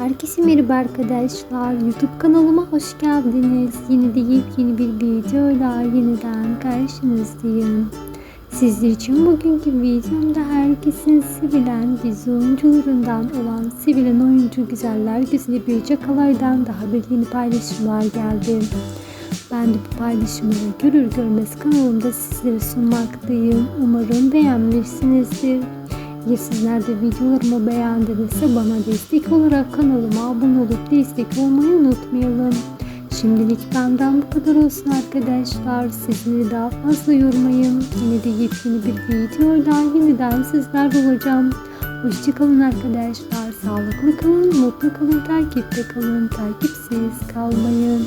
Herkese merhaba arkadaşlar. YouTube kanalıma hoş geldiniz. Yine de yepyeni bir videoyla yeniden karşınızdayım. Sizler için bugünkü videomda herkesin sevilen dizi oyuncularından olan sevilen oyuncu güzeller güzeli Birce Kalay'dan daha bir yeni paylaşımlar geldi. Ben de bu paylaşımları görür görmez kanalımda sizlere sunmaktayım. Umarım beğenmişsinizdir. Ya sizler de videolarımı beğendinizse bana destek olarak kanalıma abone olup destek olmayı unutmayalım. Şimdilik benden bu kadar olsun arkadaşlar. Sizleri daha fazla yormayın. Yine de yepyeni bir videoyla yeniden sizlerle olacağım. Hoşçakalın arkadaşlar. Sağlıklı kalın, mutlu kalın, takipte kalın, takipsiz kalmayın.